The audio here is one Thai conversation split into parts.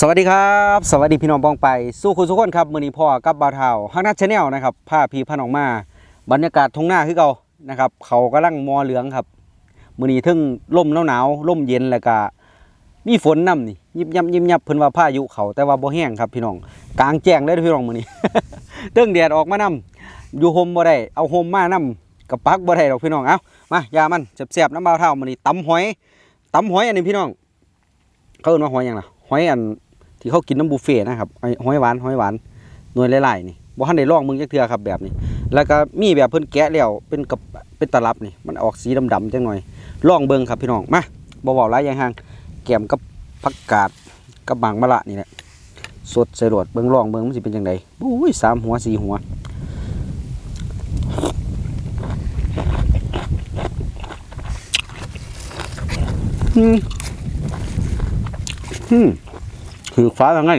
สวัสดีครับ สวัสดีพี่น้องปองไป สู้คุณทุกคนครับมือนี้พ่อกับบ่าวเทาฮักนัทชาแนลนะครับผ้าพีพาน้องมา บรรยากาศทงหน้าคือเก่านะครับ เขากำลังมอเหลืองครับมือนี้ทึ่งลมหนาวหนาวๆลมเย็นแล้วก็มีฝนนํนี่ยิบยับยิบยับเพิ่นว่าพายุเขาแต่ว่าบ่แห้งครับพี่น้องกลางแจ้งเลยเด้อพี่น้องมือนี้เติ้งแดดออกมานํอยู่ห่มบ่ได้เอาห่มมานํกับปักบ่ได้ดอกพี่น้องเอ้ามายามันแซ่บๆน้ำบ่าวเท่ามือนี้ตำหอยตำหอยอันนี้พี่น้องเขาเอิ้นว่าหอยยังล่ะหอยอัน ที่เขากินน้ำบุฟเฟ่นะครับหอหอยหวานหอยหวานหน่วยหลายๆนี่บ่ทันได้ลองมึงจักเทื่อครับแบบนี้ แล้วก็มีแบบเพิ่นแกะแล้วเป็นกับเป็นตลับนี่มันออกสีดำๆจังหน่อยลองเบิ่งครับพี่น้องมาบ่เว้าหลายอย่างห่างแกมกับผักกาดกับบางมะละนี่แหละสดใส่รวดเบิ่งลองเบิ่งมันสิเป็นจังไดอุ้ยสามหัวสี่หัวอืมอืม คือฟ้าทางไง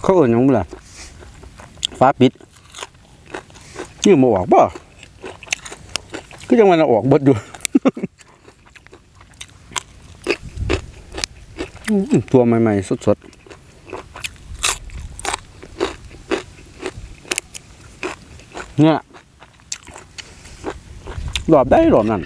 เขาเอ่ยยังไงล่ะฟ้าปิดนี่มาออกบ่ะก็ยังมันออกบดอยู่ตัวใหม่ๆสดๆเนี่ยหลอบได้หลอบนั่น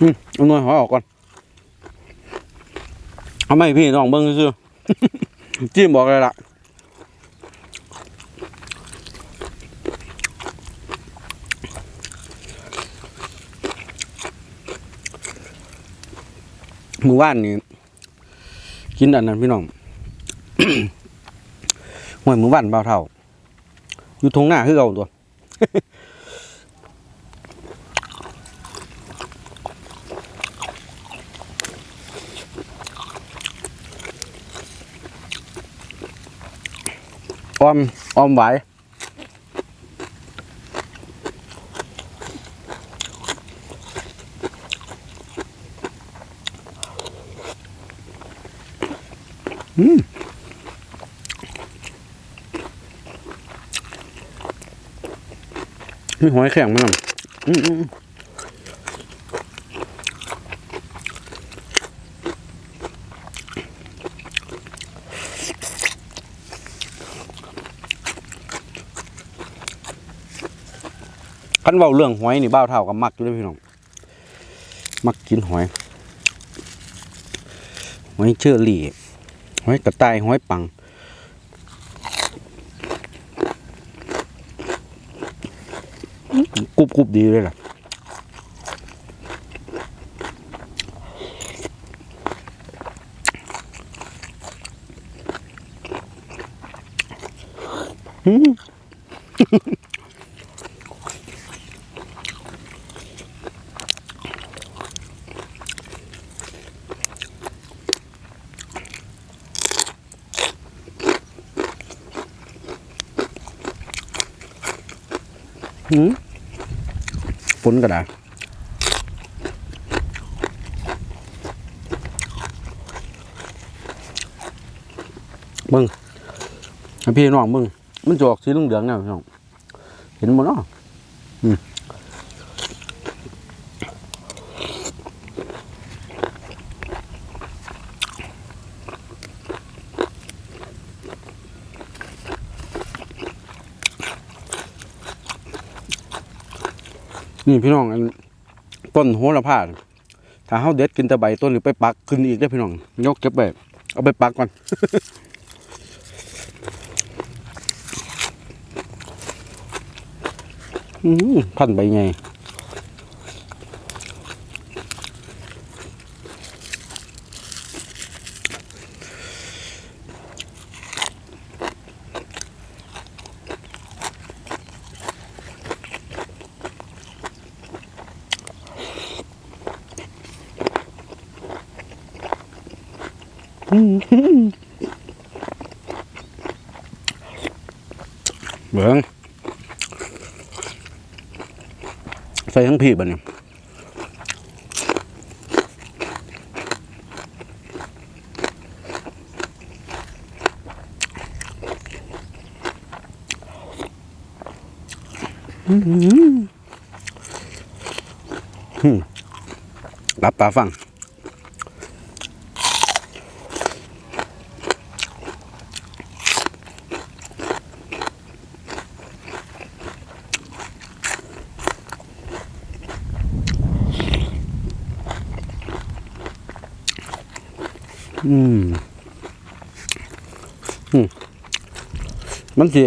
อืมเอาหน่อยหอยออกก่อนเอาไม่พี่น้องเบิ้งซื่อจิ้มบอกเลยล่ะมือว่านนี่กินอันนั้นพี่น้องห่วยมือว่านเบาเท่า อยู่ทงหน้าคือเก่าตัว ออมออมไหวอืมมีหอยแข็งมั้ยอืม คันเบาเรื่องหอยนี่เบ้าเท่ากับมักอยู่เลยพี่น้องมักกินหอยหอยเชอรี่หอยกระต่ายหอยปังกรุบกรุบดีเลยล่ะอืม หืมฝนกระดาษมึงพี่น้องมึง มันจะออกสีเหลืองๆเนี่ยพี่น้องเห็นมั้เนาะอืม นี่พี่น้องอันต้นโหระพาถ้าเฮาเด็ดกินแต่ใบต้นหรือไปปักขึ้นอีกได้พี่น้องยกเก็บไปเอาไปปักก่อนอืมพันใบไง ใส่ทั้งพี่บันเนี่ยรับตาฟัง มันสิ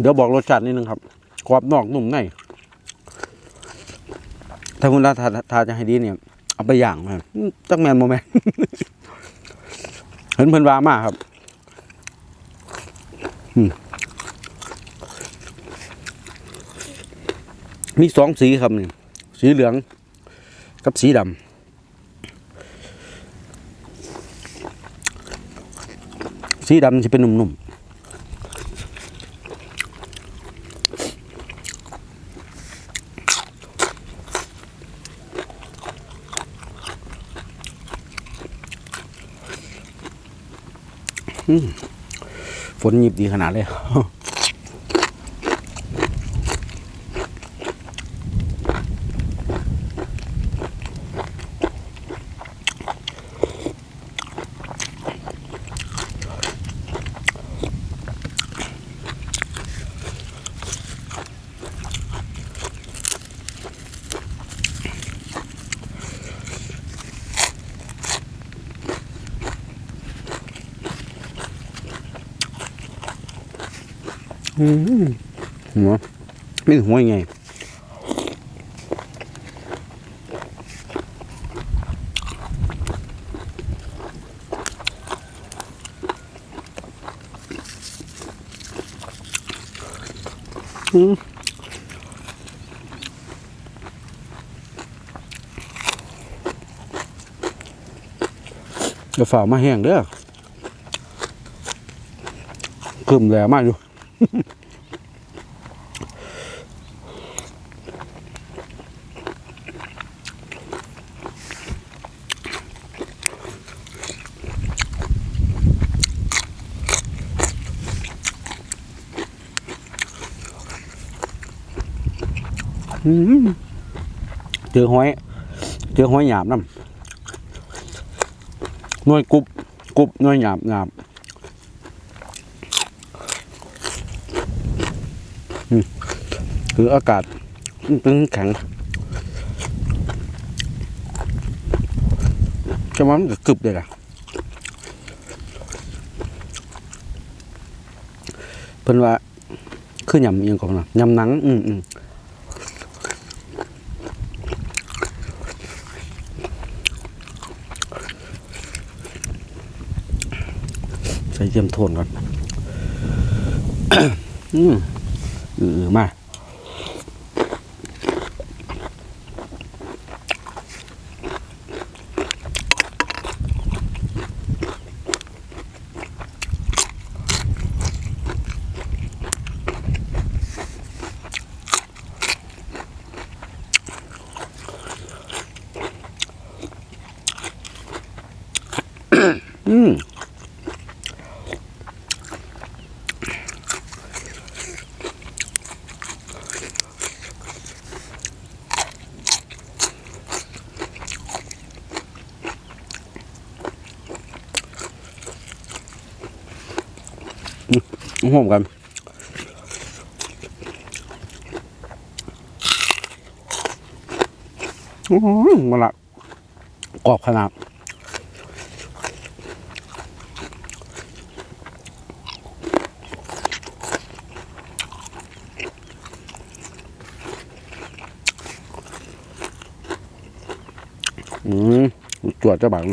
เดี๋ยวบอกรสชาตินิดนึงครับกรอบนอกนุ่มในถ้าคุณถ้าถ้าถ้าจะให้ดีเนี่ย เอาไปอย่างมาอืมจักแมนโมแมนเห็นเพิ่นวามาครับมมีสองสีครับนี่สีเหลืองกับสีดำ สีดำจะเป็นหนุ่มๆอืมฝนหยิบดีขนาดเลย หัวไม่หัวยังไงอืมจะฝ่ามาแห้งเด้อขึ้นแล้วมากอยู่ อืมเจอหอยเจอหอยหยาบน้ำหน่วยกรุบกรุบหน่วยหยาบหยาบอืม คืออากาศมันเป็นแข็งจะว่ามันก็กรึบเลยล่ะเพิ่นว่าคือยำยังของนะยำหนัง อืมอืมใส่เจียมโทนก่อน อืมเออมา อืมหอมกันอื้อหือมาละกรอบขนาด อืมจวดจะบัง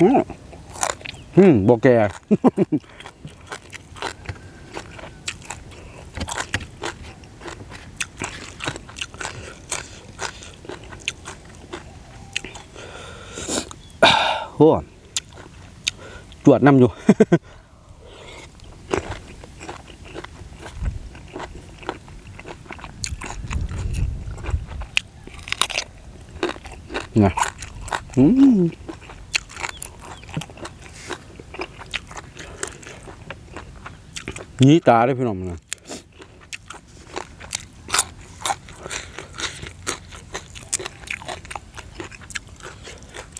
อืมอืมบกแก่ โอ้จวดน้ำอยู่ nè mm. นี่ตาได้พี่น้องนะ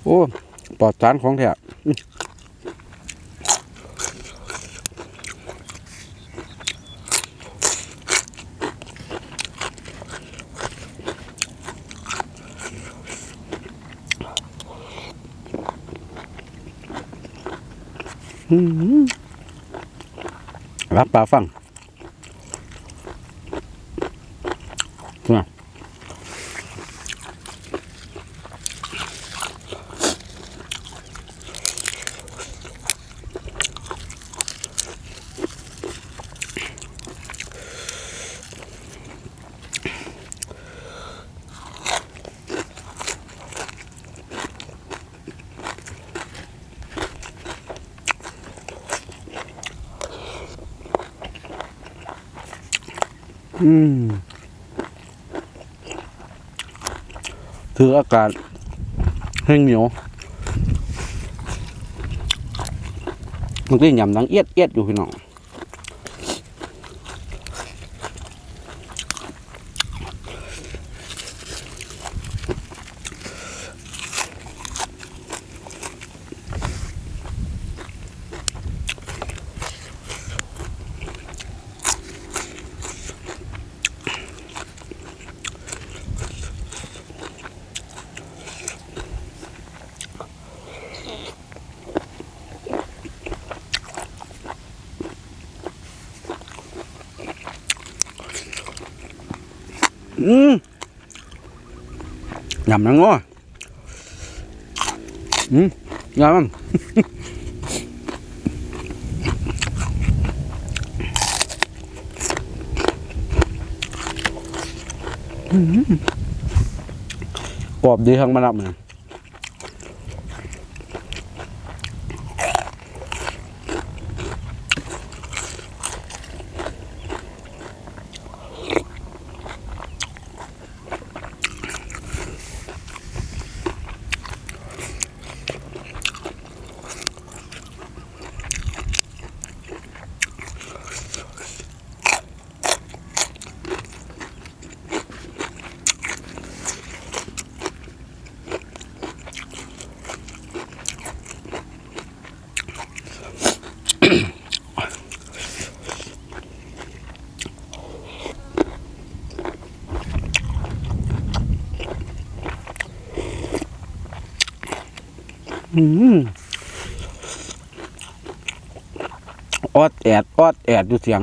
โอ้ ปลอดสารของแท้ อื้อรับปลาฟัง ถืออากาศแห้งเหนียวมันก็ยำดังเอียดเอียดอยู่พี่น้อง อืมยำนังง้ออืมยำมันอืมกรอบดีทั้งมันรับเลย ออดแอดออดแอดอยู่เสียง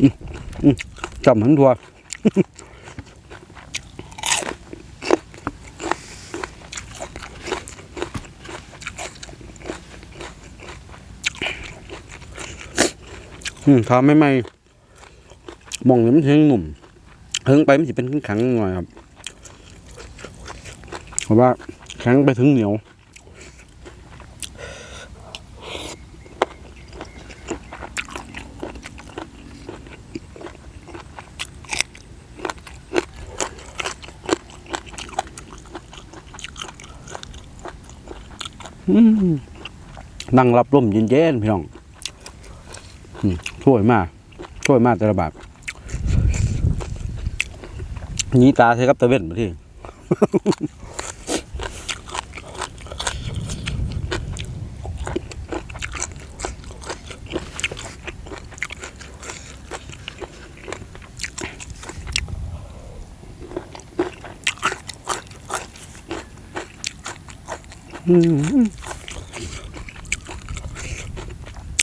อืมอืมจำหันทัวอืมทำไม่ไม่ มองเนี่มันถึงหนุ่มเฮงไปมันจะเป็นข็งหน่อยครับเพราะว่าแข็งไปถึงเหนียวอืมนั่งรับลมเย็นๆพี่น้องช่วยมากช่วยมากแต่ละบาท นี้ตาใช้กับตะเวนมาที่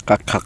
กักคัก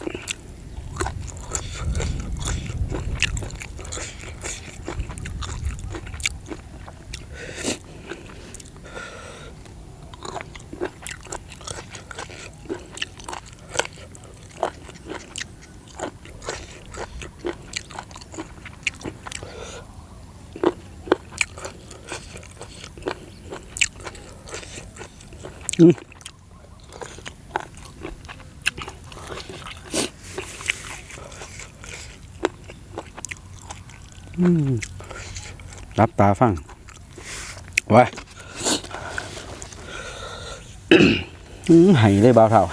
รับตาฟังว้อื้อไห้เลยบ่าวเท่า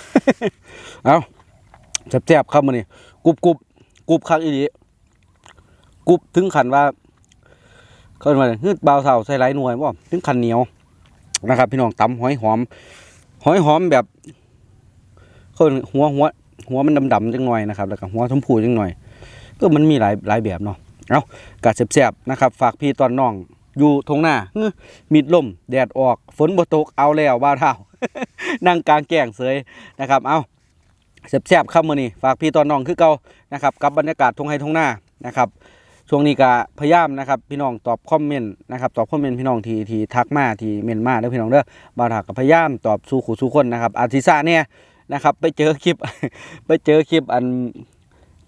เอาแซ่บๆครับมื้อนี้กรุบกรุบกรุบคักอีหลีกรุบถึงขันว่าเขาเรียกว่าฮืดบ่าวเท่าใส่หลายหน่วยบ่ถึงขันเหนียวนะครับ พี่น้องตำหอยหอม หอยหอมแบบเขาหัวหัวหัวมันดำๆจังหน่อยนะครับ แล้วก็หัวชมพูจังหน่อย ก็มันมีหลายหลายแบบเนาะ เอากะแซ่บๆนะครับ ฝากพี่ตอนน้อง อยู่ทงหน้ามีดลม แดดออก ฝนบ่ตก เอาแล้วบ่าเท่า นั่งกลางแก่งเสยนะครับ เอาแซ่บๆครับมื้อนี้ ฝากพี่ตอนน้องคือเก่านะครับ กับบรรยากาศทงไฮทงหน้านะครับช่วงนี้ก็พยายามนะครับพี่น้องตอบคอมเมนต์นะครับตอบคอมเมนต์พี่น้องที่ที่ทักมาที่เมนมาเด้อพี่น้องเด้อบ่าวถาก็พยายามตอบสู่ขู่สู่คนนะครับอาทิซาเนี่ยนะครับไปเจอคลิปไปเจอคลิปอัน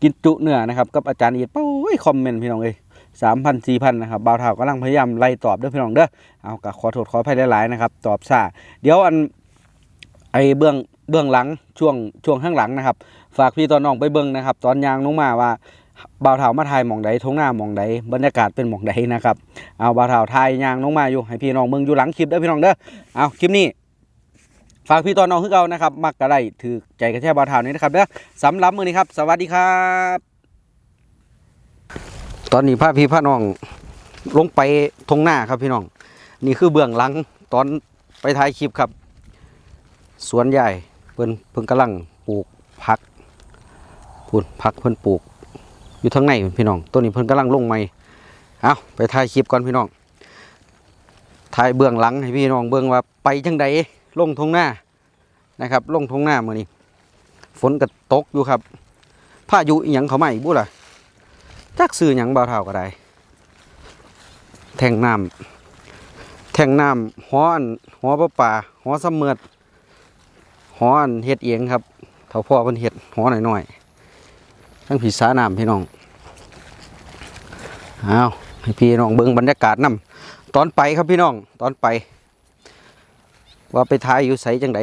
กินจุเนื้อนะครับกับอาจารย์อียดโอ้ยคอมเมนต์พี่น้องเอ้ยสามพันสี่พันนะครับบ่าวถากำลังพยายามไล่ตอบเด้อพี่น้องเด้อเอาก็ขอโทษขออภัยหลายๆนะครับตอบซาเดี๋ยวอันไอเบื้องเบื้องหลังช่วงช่วงข้างหลังนะครับ ฝากพี่ตอนน้องไปเบิ้งนะครับ ตอนยางลงมาว่าบ่าวเถามาถ่ายหมองใดทงหน้าหมองใดบรรยากาศเป็นหมองใดนะครับเอาบ่าวเถาถ่ายยางลงมาอยู่ให้พี่น้องเบิ่งอยู่หลังคลิปเด้อพี่น้องเด้อเอาคลิปนี้ ฝากพี่ตอนน้องคือเก่านะครับมักกระไดถือใจกระแทกบ่าวเถานี้นะครับเด้อสำหรับมือนี้ครับ สวัสดีครับ ตอนนี้พาพี่พาน้องลงไปทงหน้าครับพี่น้อง นี่คือเบื้องหลังตอนไปถ่ายคลิปครับ สวนใหญ่เพิ่นเพิ่นกำลังปลูกผักพูนผักเพิ่นปลูก อยู่ทางในพี่น้องต้นนี้เพิ่นกำลังลงใหม่เอาไปถ่ายคลิปก่อนพี่น้องถ่ายเบื้องหลังให้พี่น้องเบื้องว่าไปจังใด ลงทงหน้านะครับ ลงทงหน้ามื้อนี้ ฝนก็ตกอยู่ครับพายุอีหยังเขามาอีกบ่ล่ะจักซื้อหยังบ่าวเท่าก็ได้ แทงน้ำแทงน้ำหออันหอประป่าหอสำเมือดหออันเฮ็ดเอียงครับเท่าพ่อเพิ่นเฮ็ดหอหน่อยๆทั้งผีสาน้ำพี่น้องเอาให้พี่น้องเบิ่งบรรยากาศนํตอนไปครับพี่น้องตอนไป ว่าไปท้ายอยู่ไสจังใด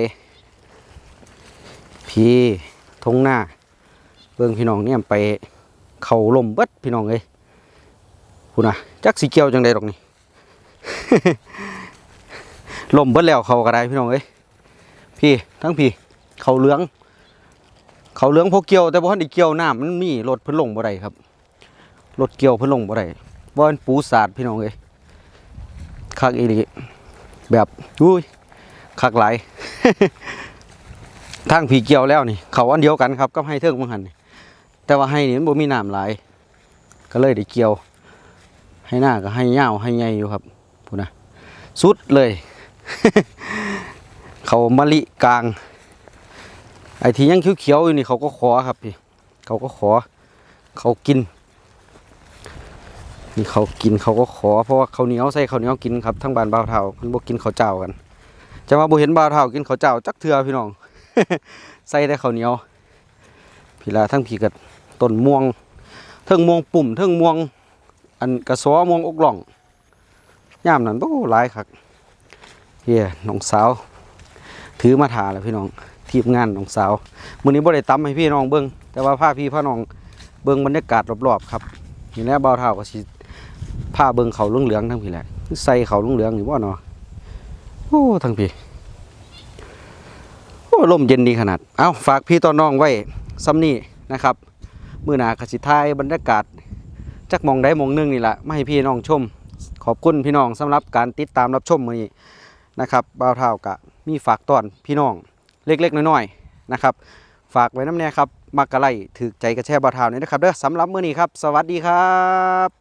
พี่ทงหน้า เบิ่งพี่น้องเนี่ยไปเข่าลมเบิดพี่น้องเอ้ยพูน่ะจักสีเกียวจังใดดอกนี่ ลมเบิดแล้วเขาก็ได้พี่น้องเอ้ยพี่ทั้งพี่เขาเหลือง เขาเหลืองพวกเกียว แต่บ่ทันได้เกียวหน้ำมันมีรถเพิ่นลงบ่ได้ครับรถเกียวเพิ่นลงบ่ได้บ่เป็นปูสาดพี่น้องเอ้ยคักอีหลีแบบอุ้ย คักหลายทางผีเกี่ยวแล้วนี่ เขาอันเดียวกันครับกับให้เทิงเมืองหันแต่ว่าให้นี่มันบ่มีน้ำหลาย ก็เลยได้เกี่ยว ให้หน้าก็ให้ยาวให้ใหญ่อยู่ครับพูนะสุดเลย เขามะลิกลาง ไอ้ที่ยังเขียวๆอยู่นี่เขาก็ขอครับพี่เขาก็ขอ เขากินนี่เขากินเขาก็ขอเพราะว่าเขาเหนียวใส่เขาเหนียวกินครับทั้งบานบ่าวเท่ามันบ่กินเขาเจ้ากัน จะมาบ่เห็นบ่าวเท่ากินข้าวเจ้าจักเทือพี่น้อง ใส่แต่ข้าวเหนียวพี่ลาทั้งพี่กัดต้นม่วงเทิงม่วงปุ่มเทิงม่วง อันกระสอม่วงอกหล่องย่ามนั้นโอ้หลายคักเฮียน้องสาว ถือมาถาแล้วพี่น้องทีมงานน้องสาวมื้อนี้บ่ได้ตำให้พี่น้องเบิ่งแต่ว่าพาพี่พาน้องเบิ่งบรรยากาศรอบๆครับนี่แหละบ่าวเฒ่าก็สิพาเบิ่งเขาเหลืองๆทั้งพี่แหละใส่เขาเหลืองๆนี่บ่เนาะ โอ้ทั้งพี่โอ้ลมเย็นดีขนาด เอาฝากพี่ต่อน้องไว้ซ้ำนี่นะครับ มือหนาก็สิถ่ายบรรยากาศจักมองใดหมองหนึงนี่แหล่ะมาให้พี่น้องชม ขอบคุณพี่น้องสำหรับการติดตามรับชมมือนี้นะครับบ่าวเฒ่ากะมีฝากตอนพี่น้องเล็กๆน้อยๆนะครับ ฝากไว้น้ำเนี่ยครับมักกะไลถือใจกระแช่บ่าวเทานี่นะครับเด้อสำหรับมือนี้ครับ สวัสดีครับ